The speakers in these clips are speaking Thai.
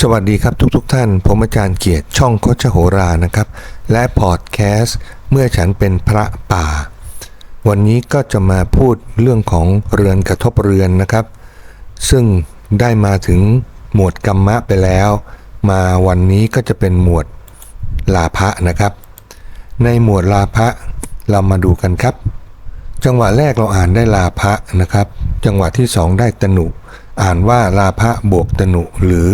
สวัสดีครับทุกๆทท่าน ผมอาจารย์เกียรติ ช่องโคชโหรานะครับ และพอดแคสต์เมื่อฉันเป็นพระป่า วันนี้ก็จะมาพูดเรื่องของเรือนกระทบเรือนนะครับ ซึ่งได้มาถึงหมวดกรรมะไปแล้ว มาวันนี้ก็จะเป็นหมวดลาภะนะครับ ในหมวดลาภะเรามาดูกันครับ จังหวะแรกเราอ่านได้ลาภะนะครับ จังหวะที่สองได้ตนุ อ่านว่าลาภะบวกตนุหรือ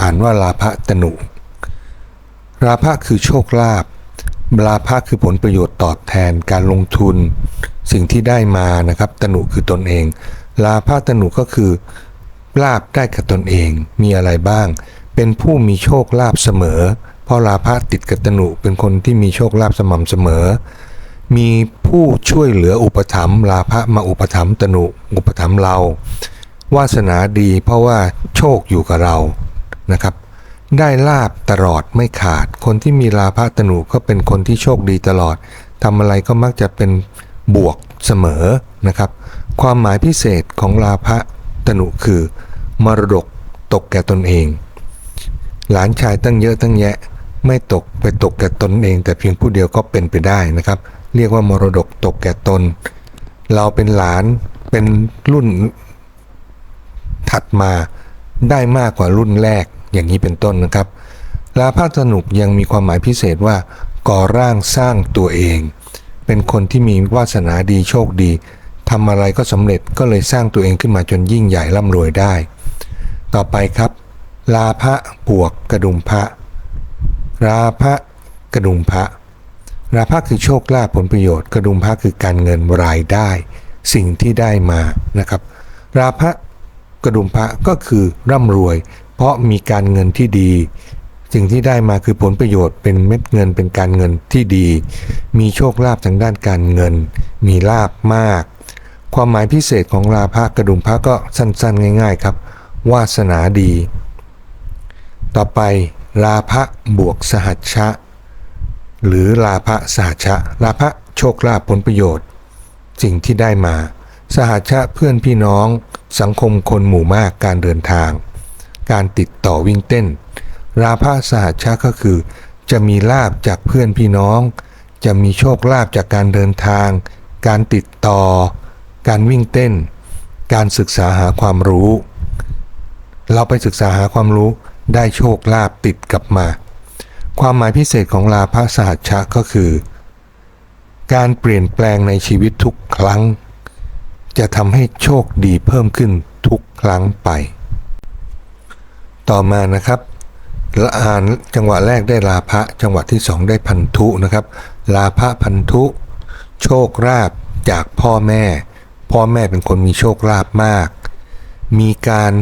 อ่านว่าลาภะตนุลาภะคือโชคลาภลาภะคือผลประโยชน์ตอบแทนการลงทุน สิ่งที่ได้มานะครับตนุคือตนเอง ลาภะตนุก็คือลาบได้กับตนเองมีอะไรบ้าง เป็นผู้มีโชคลาภเสมอ เพราะลาภะติดกับตนุเป็นคนที่มีโชคลาภสม่ำเสมอ มีผู้ช่วยเหลืออุปถัมภ์ลาภะมาอุปถัมภ์ตนุอุปถัมภ์เราวาสนาดีเพราะว่าโชคอยู่กับเรา นะครับ ได้ลาบตลอดไม่ขาด คนที่มีลาภะตนุก็เป็นคนที่โชคดีตลอดทำอะไรก็มักจะเป็นบวกเสมอนะครับ ความหมายพิเศษของลาภะตนุคือ มรดกตกแก่ตนเอง หลานชายตั้งเยอะตั้งแยะ ไม่ตกไปตกแก่ตนเอง แต่เพียงผู้เดียวก็เป็นไปได้นะครับ เรียกว่ามรดกตกแก่ตน เราเป็นหลานเป็นรุ่นถัดมาได้มากกว่ารุ่นแรก อย่างนี้เป็นต้นนะครับ ลาภาสนุกยังมีความหมายพิเศษว่า ก่อร่างสร้างตัวเอง เป็นคนที่มีวาสนาดีโชคดีทำอะไรก็สำเร็จก็เลยสร้างตัวเองขึ้นมาจนยิ่งใหญ่ร่ำรวยได้ ต่อไปครับ ลาภะบวกกระดุมพระราภะกระดุมพระราภะคือโชคลาภผลประโยชน์ กระดุมพระคือการเงินรายได้ สิ่งที่ได้มานะครับราภะกระดุมพระก็คือร่ำรวย เพราะมีการเงินที่ดี สิ่งที่ได้มาคือผลประโยชน์เป็นเม็ดเงินเป็นการเงินที่ดี มีโชคลาภทางด้านการเงิน มีลาบมาก ความหมายพิเศษของลาภะกระดุมพระก็สั้นๆ ง่าย ๆ ครับ วาสนาดี ต่อไปลาภะบวกสหัชชะ หรือลาภะสหัชชะ ลาภะโชคลาภผลประโยชน์ สิ่งที่ได้มา สหัชชะเพื่อนพี่น้อง สังคมคนหมู่มากการเดินทาง การติดต่อวิ่งเต้น ราภะสหัชชะก็คือ จะมีลาบจากเพื่อนพี่น้อง จะมีโชคลาภจากการเดินทาง การติดต่อ การวิ่งเต้น การศึกษาหาความรู้ เราไปศึกษาหาความรู้ได้โชคลาภติดกลับมา ความหมายพิเศษของลาภสหัชชะก็คือ การเปลี่ยนแปลงในชีวิตทุกครั้ง จะทำให้โชคดีเพิ่มขึ้นทุกครั้งไป ต่อมานะครับละอ่านจังหวะแรกได้ลาภะจังหวะที่สองได้พันธุนะครับ ลาภะพันธุ โชคลาภจากพ่อแม่ พ่อแม่เป็นคนมีโชคลาภมาก มีการ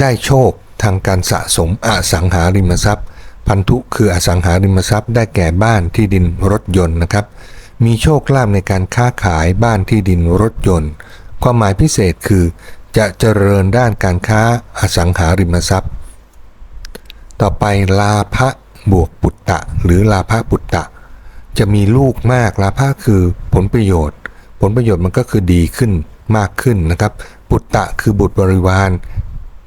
ได้โชคทางการสะสมอสังหาริมทรัพย์ พันธุคืออสังหาริมทรัพย์ ได้แก่บ้านที่ดินรถยนต์นะครับ มีโชคลาภในการค้าขายบ้านที่ดินรถยนต์ ความหมายพิเศษคือ จะเจริญด้านการค้าอสังหาริมทรัพย์ ต่อไปลาภะบวกปุตตะ หรือลาภะปุตตะ จะมีลูกมากลาภะคือผลประโยชน์ ผลประโยชน์มันก็คือดีขึ้นมากขึ้นนะครับ ปุตตะคือบุตรบริวาร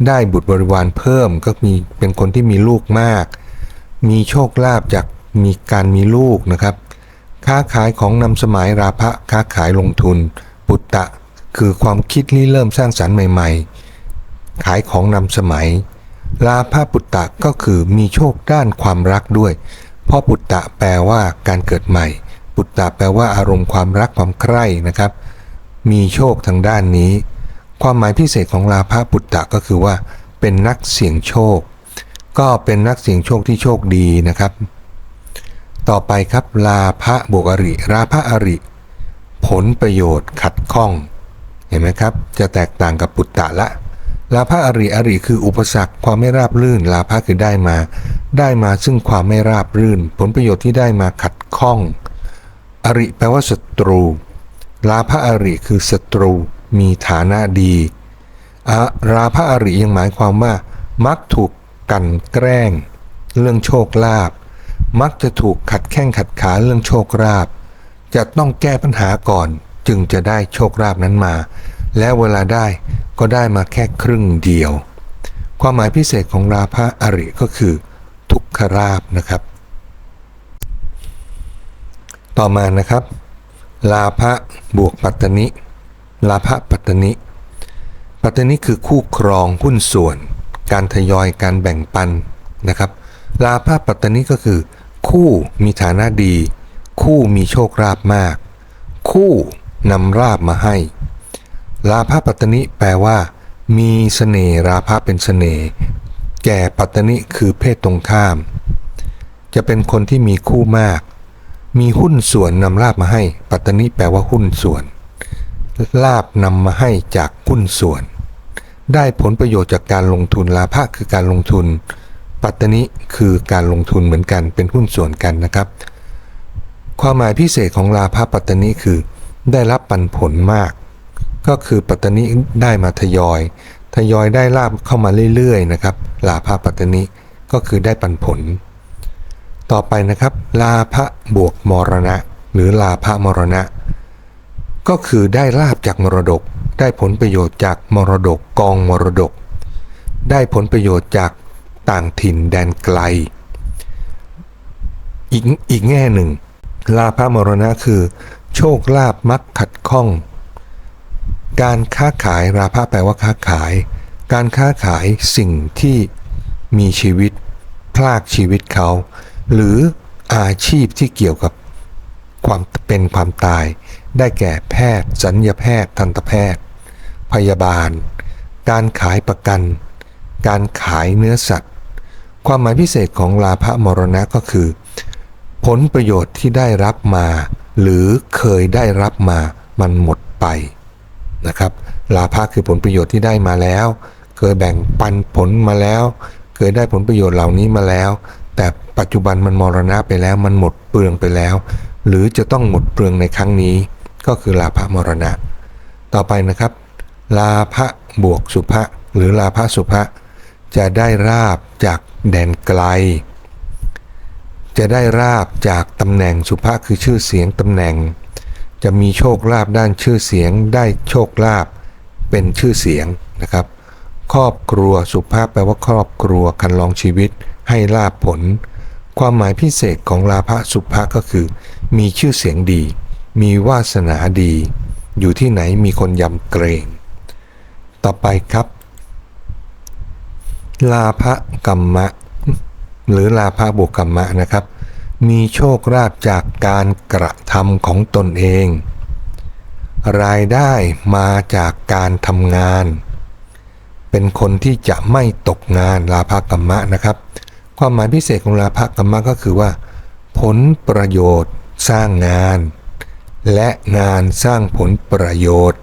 ได้บุตรบริวารเพิ่มก็มีเป็นคนที่มีลูกมาก มีโชคลาภจากมีการมีลูกนะครับ ค้าขายของนำสมัยราภะค้าขายลงทุน ปุตตะ คือความคิดริเริ่มสร้างสรรค์ใหม่ๆ ขายของนำสมัย ลาภะปุตตะก็คือมีโชคด้านความรักด้วย เพราะปุตตะแปลว่าการเกิดใหม่ ปุตตะแปลว่าอารมณ์ความรักความใคร่นะครับ มีโชคทางด้านนี้ ความหมายพิเศษของลาภะปุตตะก็คือว่า เป็นนักเสี่ยงโชค ก็เป็นนักเสี่ยงโชคที่โชคดีนะครับ ต่อไปครับลาภะบวกอริลาภะอริ ผลประโยชน์ขัดข้อง เห็นไหมครับ จะแตกต่างกับปุตตะละ ลาภะอริอริคืออุปสรรคความไม่ราบรื่น ลาภะคือได้มา ได้มาซึ่งความไม่ราบรื่น ผลประโยชน์ที่ได้มาขัดข้อง อริแปลว่าศัตรู ลาภะอริคือศัตรู มีฐานะดีอะราภะอริยังหมายความว่า มักถูกกันแกล้ง เรื่องโชคลาภมักจะถูกขัดแข้งขัดขาเรื่องโชคลาภจะต้องแก้ปัญหาก่อน จึงจะได้โชคลาภนั้นมา และเวลาได้ก็ได้มาแค่ครึ่งเดียว ความหมายพิเศษของลาภะอริก็คือ ทุกขราบนะครับ ต่อมานะครับ ลาภะบวกปัตตนิ ลาภะปัตตนิ ปัตตนิคือคู่ครองหุ้นส่วน การทยอยการแบ่งปันนะครับลาภะปัตตนิก็คือ คู่มีฐานะดี คู่มีโชคราบมาก คู่ นำราบมาให้ ลาภปัตตนิแปลว่า มีเสน่ห์ราภะเป็นเสน่ห์แก่ปัตตนิคือเพศตรงข้าม จะเป็นคนที่มีคู่มาก มีหุ้นส่วนนำลาบมาให้ ปัตตนิแปลว่าหุ้นส่วน ลาบนำมาให้จากหุ้นส่วน ได้ผลประโยชน์จากการลงทุนลาภะคือการลงทุน ปัตตนิคือการลงทุนเหมือนกันเป็นหุ้นส่วนกันนะครับ ความหมายพิเศษของลาภะปัตตนิคือ ได้รับปันผลมาก ก็คือปัตตนิได้มาทยอย ทยอยได้ลาบเข้ามาเรื่อยๆนะครับลาภะปัตตนิก็คือได้ปันผล ต่อไปนะครับ ลาภะบวกมรณะ หรือลาภะมรณะ ก็คือได้ลาบจากมรดก ได้ผลประโยชน์จากมรดกกองมรดก ได้ผลประโยชน์จากต่างถิ่นแดนไกล อีกอีกแง่หนึ่ง ลาภมรณะคือ โชคลาภมักขัดข้อง การค้าขายราภะแปลว่าค้าขาย การค้าขายสิ่งที่มีชีวิต พลากชีวิตเขา หรืออาชีพที่เกี่ยวกับความเป็นความตาย ได้แก่แพทย์สัญญาแพทย์ทันตแพทย์ พยาบาล การขายประกัน การขายเนื้อสัตว์ ความหมายพิเศษของลาภะมรณะก็คือ ผลประโยชน์ที่ได้รับมา หรือเคยได้รับมามันหมดไปนะครับลาภะคือผลประโยชน์ที่ได้มาแล้ว เคยแบ่งปันผลมาแล้ว เคยได้ผลประโยชน์เหล่านี้มาแล้ว แต่ปัจจุบันมันมรณะไปแล้วมันหมดเปลืองไปแล้ว หรือจะต้องหมดเปลืองในครั้งนี้ ก็คือลาภมรณะ ต่อไปนะครับ ลาภบวกสุภะหรือลาภสุภะจะได้ราบจากแดนไกล จะได้ราบจากตำแหน่งสุภาคือชื่อเสียงตำแหน่ง จะมีโชคลาภด้านชื่อเสียง ได้โชคลาภเป็นชื่อเสียงนะครับ ครอบครัวสุภาพแปลว่าครอบครัวคันลองชีวิต ให้ลาภผล ความหมายพิเศษของลาภสุภาก็คือ มีชื่อเสียงดี มีวาสนาดี อยู่ที่ไหนมีคนยำเกรง ต่อไปครับ ลาภกรรมะ หรือลาภบวกกรรมะนะครับ มีโชคลาภจากการกระทำของตนเอง รายได้มาจากการทำงาน เป็นคนที่จะไม่ตกงานลาภกรรมะนะครับ ความหมายพิเศษของลาภกรรมะก็คือว่า ผลประโยชน์สร้างงาน และงานสร้างผลประโยชน์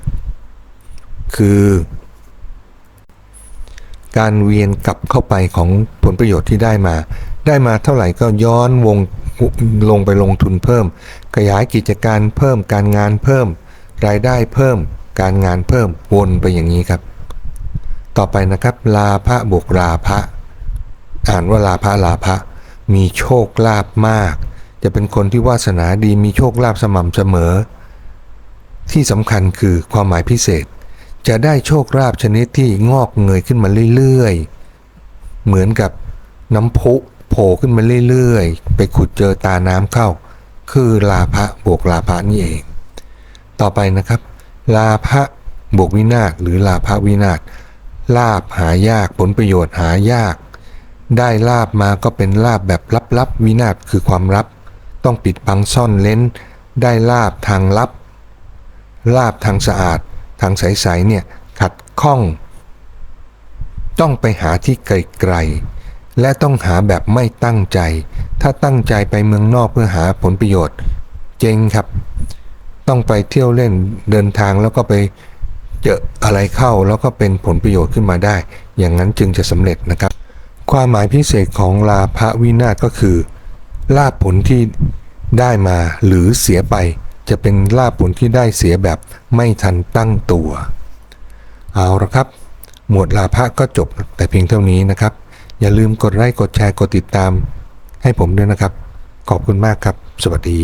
คือ การเวียนกลับเข้าไปของผลประโยชน์ที่ได้มา ได้มาเท่าไหร่ก็ย้อนวงลงไปลงทุนเพิ่ม ขยายกิจการเพิ่ม การงานเพิ่ม รายได้เพิ่ม การงานเพิ่มวนไปอย่างนี้ครับ ต่อไปนะครับ ลาภะบวกลาภะอ่านว่าลาภะลาภะมีโชคลาภมาก จะเป็นคนที่วาสนาดีมีโชคลาภสม่ำเสมอ ที่สำคัญคือความหมายพิเศษ จะได้โชคลาภชนิดที่งอกเงยขึ้นมาเรื่อยๆ เหมือนกับน้ำพุโผล่ขึ้นมาเรื่อยๆ ไปขุดเจอตาน้ำเข้า คือลาภะบวกลาภะนี่เอง ต่อไปนะครับ ลาภะบวกวินาศหรือลาภะวินาศลาภหายากผลประโยชน์หายาก ได้ลาบมาก็เป็นลาบแบบลับๆวินาศคือความลับ ต้องปิดบังซ่อนเล้น ได้ลาบทางลับ ลาบทางสะอาด ทางใสๆเนี่ยขัดข้อง ต้องไปหาที่ไกลๆและต้องหาแบบไม่ตั้งใจ ถ้าตั้งใจไปเมืองนอกเพื่อหาผลประโยชน์ เจ๊งครับ ต้องไปเที่ยวเล่นเดินทางแล้วก็ไปเจออะไรเข้าแล้วก็เป็นผลประโยชน์ขึ้นมาได้ อย่างนั้นจึงจะสำเร็จนะครับ ความหมายพิเศษของลาภวินาศก็คือ ลาภผลที่ได้มาหรือเสียไป จะเป็นลาบผลที่ได้เสียแบบไม่ทันตั้งตัว เอาละครับ หมวดลาภะก็จบแต่เพียงเท่านี้นะครับ อย่าลืมกดไลค์กดแชร์กดติดตาม ให้ผมด้วยนะครับ ขอบคุณมากครับ สวัสดี